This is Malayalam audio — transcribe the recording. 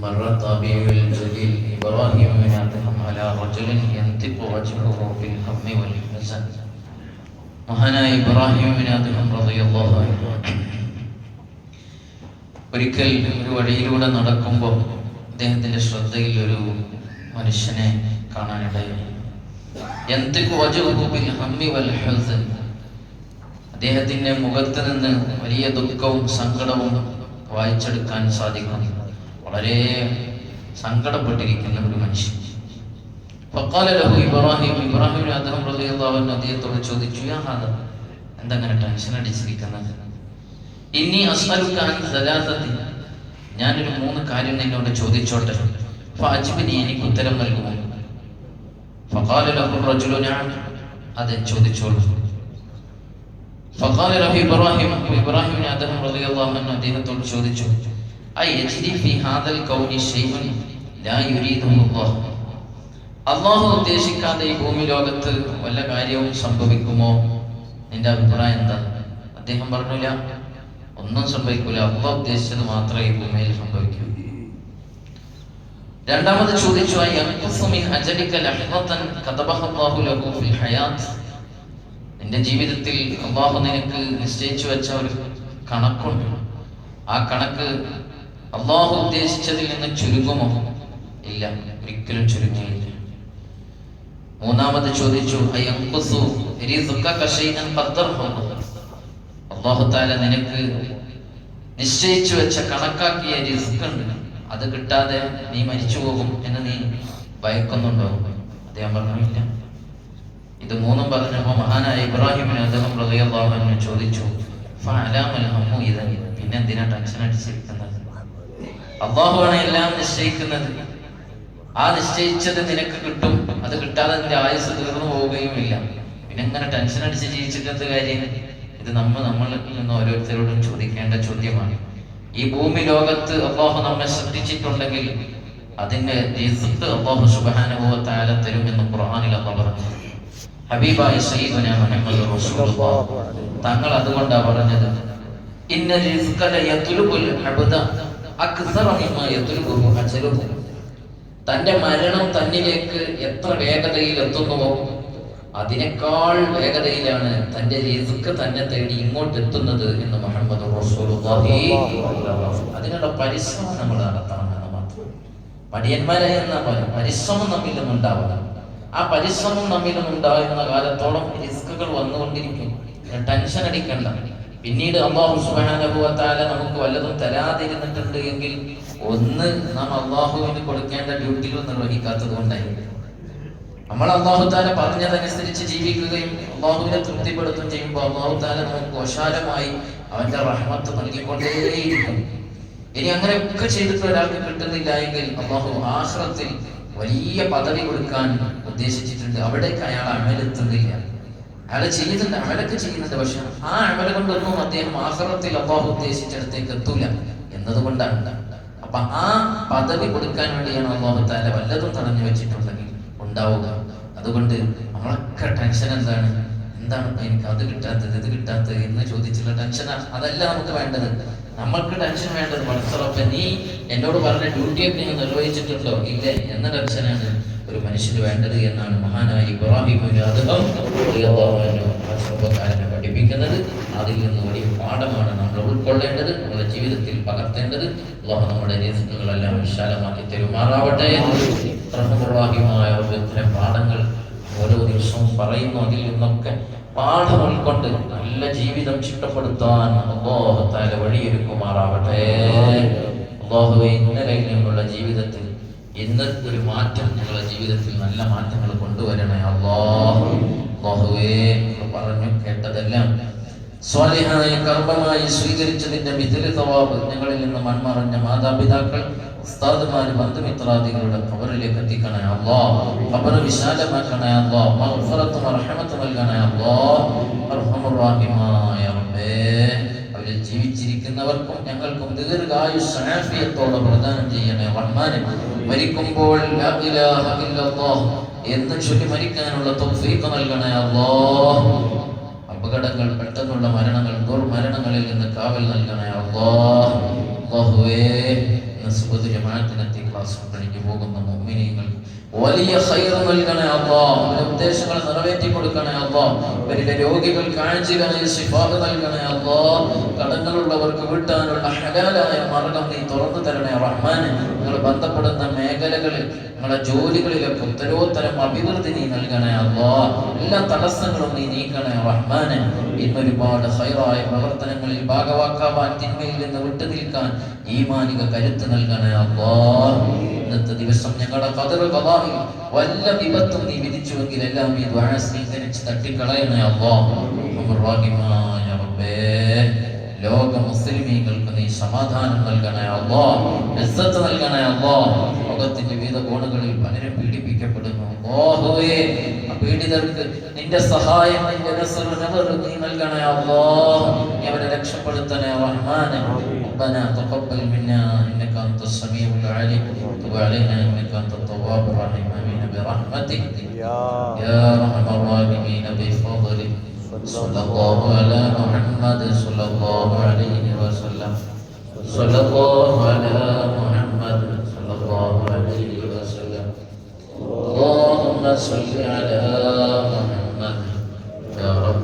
مر الطبيب الجليل إبراهيم بن أدهم على رجل ينطق وجهه بالهم والحزن മഹാനായ ഇബ്രാഹിം ബിൻ അദ്ഹം റളിയല്ലാഹു അൻഹു ഒരിക്കൽ ഒരു വഴിയിലൂടെ നടക്കുമ്പോൾ അദ്ദേഹത്തിന്റെ ശ്രദ്ധയിൽ ഒരു മനുഷ്യനെ കാണാനിടയായി യന്തിഖു വജ്ഹുഹു ബിൽ ഹമ്മി വൽ ഹുസൻ അദ്ദേഹത്തിന്റെ മുഖത്ത് നിന്ന് വലിയ ദുഃഖവും സങ്കടവും വായിച്ചെടുക്കാൻ സാധിക്കും വളരെ സങ്കടപ്പെട്ടിരിക്കുന്ന ഒരു മനുഷ്യൻ. ഫക്കാല ലഹു ഇബ്രാഹിം. ഇബ്രാഹിം അദ്ദേഹം റളിയല്ലാഹു അദ്ദേഹത്തോട് ചോദിച്ചു യാ ഹാദ എന്തങ്ങനെ ടെൻഷൻ അടിച്ചിരിക്കുന്നത്? ഇനി അസ്അലുക അൻ സലാസത്തി. ഞാനൊരു മൂന്ന് കാര്യം നിന്നോട് ചോദിച്ചോട്ടെ. ഫഅജ്ബിനി എനിക്ക് ഉത്തരം നൽകുമോ? ഫഖാല ലഹു റജുലു നഅം. അതെ ചോദിച്ചോളൂ. ഫഖാല ലഹു ഇബ്രാഹിം. ഇബ്രാഹിം അദ്ദേഹം റളിയല്ലാഹു അൻഹു അദ്ദേഹത്തോട് ചോദിച്ചു അള്ളാഹു ഉദ്ദേശിക്കാതെ ഈ ഭൂമി ലോകത്ത് വല്ല കാര്യവും സംഭവിക്കുമോ? നിന്റെ അഭിപ്രായം എന്താ? അദ്ദേഹം പറഞ്ഞില്ല. ഒന്നും സംഭവിക്കൂല. അള്ളാഹ് ഉദ്ദേശിച്ചത് മാത്രമേ ഈ ഭൂമിയിൽ സംഭവിക്കൂ. രണ്ടാമത് ചോദിച്ചു എന്റെ ജീവിതത്തിൽ അള്ളാഹു നിനക്ക് നിശ്ചയിച്ചു വെച്ച ഒരു കണക്കുണ്ട്. ആ കണക്ക് അള്ളാഹു ഉദ്ദേശിച്ചതിൽ നിന്ന് ചുരുങ്ങുമോ? ഇല്ല ഒരിക്കലും ചുരുങ്ങിയില്ല. മൂന്നാമത് ചോദിച്ചു അള്ളാഹുത്താല നിനക്ക് നിശ്ചയിച്ചു വെച്ച കണക്കാക്കിയ റിസ്ക് ഉണ്ട് അത് കിട്ടാതെ നീ മരിച്ചു പോകും എന്ന് നീ ഭയക്കുന്നുണ്ടോ? അദ്ദേഹം പറഞ്ഞില്ല. ഇത് മൂന്നും പറഞ്ഞപ്പോ മഹാനായ ഇബ്രാഹിമിന് അദ്ദേഹം റളിയല്ലാഹു ചോദിച്ചു പിന്നെ എന്തിനാ ടെൻഷൻ അടിച്ചിരിക്കുന്നത്? അള്ളാഹുവാണ് എല്ലാം നിശ്ചയിക്കുന്നത്. ആ നിശ്ചയിച്ചത് നിനക്ക് കിട്ടും. അത് കിട്ടാതെ നിന്റെ ആയുസ് തീർന്നു പോവുകയും ഇല്ല പിന്നെ എങ്ങനെ ടെൻഷൻ അടിച്ച് ജീവിച്ചിട്ട് കാര്യം? ഇത് നമ്മൾ നമ്മളിൽ നിന്ന് ഓരോരുത്തരോടും ചോദിക്കേണ്ട ചോദ്യമാണ്. ഈ ഭൂമി ലോകത്ത് അള്ളാഹു നമ്മെ ശ്രദ്ധിച്ചിട്ടുണ്ടെങ്കിൽ അതിന്റെ റിസ്ക് അള്ളാഹു തരും എന്ന് ഖുർആനിൽ അള്ളാഹു പറഞ്ഞു. ഹബീബായി തങ്ങൾ അതുകൊണ്ടാണ് പറഞ്ഞത് തന്റെ മരണം തന്നിലേക്ക് എത്ര വേഗതയിൽ എത്തുന്നുവോ അതിനേക്കാൾ വേഗതയിലാണ് തന്റെ റിസ്ക് തന്നെ തേടി ഇങ്ങോട്ട് എത്തുന്നത് എന്ന് മുഹമ്മദ് അതിനുള്ള പരിശ്രമം നമ്മൾ നടത്തണം എന്ന് മാത്രം. മടിയന്മാരെ എന്ന പരിശ്രമം നമ്മിൽ നിന്നുണ്ടാവണം ആ പരിശ്രമം നമ്മിലും നിന്നുണ്ടാകുന്ന കാലത്തോളം റിസ്കുകൾ വന്നുകൊണ്ടിരിക്കും. ടെൻഷൻ അടിക്കണ്ട. പിന്നീട് അള്ളാഹു സുബാനുഭവത്താല നമുക്ക് വല്ലതും തരാതിരുന്നിട്ടുണ്ട് എങ്കിൽ ഒന്ന് നാം അള്ളാഹുവിന് കൊടുക്കേണ്ട ഡ്യൂട്ടികൾ നിർവഹിക്കാത്തത് കൊണ്ടായി നമ്മൾ അള്ളാഹു താല പറഞ്ഞതനുസരിച്ച് ജീവിക്കുകയും അള്ളാഹുവിനെ തൃപ്തിപ്പെടുത്തുകയും ചെയ്യുമ്പോൾ അള്ളാഹു താല നമുക്ക് ഓശാലമായി അവന്റെ റഹ്മത്ത് നൽകിക്കൊണ്ടേയിരിക്കും. ഇനി അങ്ങനെയൊക്കെ ചെയ്തിട്ട് ഒരാൾക്ക് കിട്ടുന്നില്ല എങ്കിൽ അള്ളാഹു ആശ്രത്തിൽ വലിയ പദവി കൊടുക്കാൻ ഉദ്ദേശിച്ചിട്ടുണ്ട്. അവിടേക്ക് അയാൾ അമലെത്തുന്നില്ല. അയാൾ ചെയ്യുന്നുണ്ട് അമലൊക്കെ ചെയ്യുന്നുണ്ട് പക്ഷെ ആ അമല കൊണ്ടൊന്നും അദ്ദേഹം ആഹ്റത്തിൽ അള്ളാഹു ഉദ്ദേശിച്ചിടത്തേക്ക് എത്തൂല. എന്നതുകൊണ്ടാണ്. അപ്പൊ ആ പദവി കൊടുക്കാൻ വേണ്ടിയാണ് അള്ളാഹു താല വല്ലതും തടഞ്ഞു വെച്ചിട്ടുണ്ടെങ്കിൽ ഉണ്ടാവുക. അതുകൊണ്ട് നമ്മളൊക്കെ ടെൻഷൻ എന്താണ്? എന്താണ് ഇപ്പൊ എനിക്ക് അത് കിട്ടാത്തത് ഇത് കിട്ടാത്തത് എന്ന് ചോദിച്ചുള്ള ടെൻഷൻ അതല്ല നമുക്ക് വേണ്ടത്. നമ്മൾക്ക് ടെൻഷൻ വേണ്ടത് പഠിത്തറപ്പ നീ എന്നോട് പറഞ്ഞ ഡ്യൂട്ടിയൊക്കെ നീ നിർവഹിച്ചിട്ടുണ്ടോ? ഇല്ലേ? എന്ന ടെൻഷനാണ് ഒരു മനുഷ്യന് വേണ്ടത് എന്നാണ് മഹാനായ ഇബ്രാഹിം ചെറുപ്പക്കാരനെ പഠിപ്പിക്കുന്നത്. അതിൽ നിന്ന് വലിയ പാഠമാണ് നമ്മൾ ഉൾക്കൊള്ളേണ്ടത് നമ്മുടെ ജീവിതത്തിൽ പകർത്തേണ്ടത്. അള്ളാഹു നമ്മുടെ രേസുകളെല്ലാം വിശാലമാക്കി തരുമാറാവട്ടെ. റഹ്മുറാഹിമായ ഇത്തരം പാഠങ്ങൾ ഓരോ ദിവസവും പറയുന്നു. അതിൽ നിന്നൊക്കെ പാഠം ഉൾക്കൊണ്ട് നല്ല ജീവിതം ചിട്ടപ്പെടുത്താൻ അള്ളാഹു താല വഴിയൊരുക്കുമാറാവട്ടെ. അള്ളാഹുവെ ഇന്നലെ നിന്നുള്ള ജീവിതത്തിൽ ഇന്ന് ഒരു മാറ്റം നിങ്ങളുടെ ജീവിതത്തിൽ നല്ല മാറ്റങ്ങൾ കൊണ്ടുവരണേ അള്ളാഹു അള്ളാഹുവേ പറഞ്ഞു കേട്ടതെല്ലാം. സ്വാലിഹായ കർമ്മമായി സ്വീകരിച്ചതിന്റെ മിഥില തവാബ് ഞങ്ങളിൽ നിന്ന് മൺമറഞ്ഞ മാതാപിതാക്കൾ ഉസ്താദുമാര് ബന്ധുമിത്രാദികളുടെ ഖബറിലേക്ക് എത്തിക്കണേ അല്ലാ. ഖബർ വിശാലമാക്കണേ അല്ലാ. മഗ്ഫിറത്തും റഹ്മത്തും നൽകണേ അല്ലാ. അർഹമുർ റഹീമായ റബ്ബേ. അവരിൽ ജീവിച്ചിരിക്കുന്നവർക്കും ഞങ്ങൾക്കും ദീർഘായുസ് ആഫിയത്തോടെ പ്രദാനം ചെയ്യണേ. റഹ്മാനെ മരിക്കുമ്പോൾ എന്ന് ചൊല്ലി മരിക്കാനുള്ള തൗഫീഖ് നൽകണേ അല്ലാഹ്. അപകടങ്ങൾ പെട്ടെന്നുള്ള മരണങ്ങൾ ദുർമരണങ്ങളിൽ നിന്ന് കാവൽ നൽകണേ അല്ലാഹ്. അള്ളാഹുവേ സുബദ് ജമാഅത്തിനെത്തി ക്ലാസ് കഴിഞ്ഞു പോകുന്ന മുഅ്മിനീങ്ങൾ വലിയ ഖൈർ നൽകണേ അവരുടെ ഉദ്ദേശങ്ങൾ നിറവേറ്റി കൊടുക്കണേ അല്ലാഹ് ഇവരിലെ രോഗികൾ കാഴ്ചകളെ ശിഫാഹ് നൽകണേ അല്ലാഹ് കടങ്ങളുള്ളവർക്ക് വീട്ടാനുള്ള ഹലാലായ മാർഗം നീ തുറന്നു തരണേ റഹ്മാന് നിങ്ങൾ ബന്ധപ്പെടുന്ന മേഖലകളിൽ നിങ്ങളുടെ ജോലികളിലൊക്കെ ഉത്തരോത്തരം അഭിവൃദ്ധി നീ നൽകണേ അല്ലാഹ് എല്ലാ തടസ്സങ്ങളും നീ നീക്കണേ റഹ്മാനെ. ഇന്നൊരുപാട് ഹൈറായ പ്രവർത്തനങ്ങളിൽ ഭാഗവാക്കാവാൻ തിന്മയിൽ നിന്ന് വിട്ടു നിൽക്കാൻ ഈമാനിക കരുത്ത് നൽകണേ അല്ലാഹ് ഇന്നത്തെ ദിവസം ഞങ്ങളുടെ കതിർ കഥായിൽ വല്ല വിപത്തും നീ വിധിച്ചുവെങ്കിൽ എല്ലാം ഈ ദ്വാര സ്വീകരിച്ച് തട്ടിക്കളയണേ അല്ലാഹ് റഹീമായ റബ്ബേ ലോക മുസ്ലിമീങ്ങൾക്ക് നീ സമാധാനം നൽകണേ ഇസ്സത്ത് നൽകണേ അല്ലാഹ് ലോകത്തിന്റെ വിവിധ കോണുകളിൽ പലരും പീഡിപ്പിക്കപ്പെടുന്നു. അല്ലാഹുവേ ആ പീഡിതർക്ക് നിന്റെ സഹായം നിന്റെ നസ്ർ നബർ നീ നൽകണേ അല്ലാഹ് നീ അവരെ രക്ഷപ്പെടുത്തണേ റഹ്മാനെ ربنا تقبل منا انك انت السميع العليم وتب علينا انك انت التواب الرحيم امين برحمتك يا يا ارحم الراحمين بفضلك صلى الله على محمد صلى الله عليه وسلم صلى الله على محمد صلى الله عليه وسلم اللهم صل على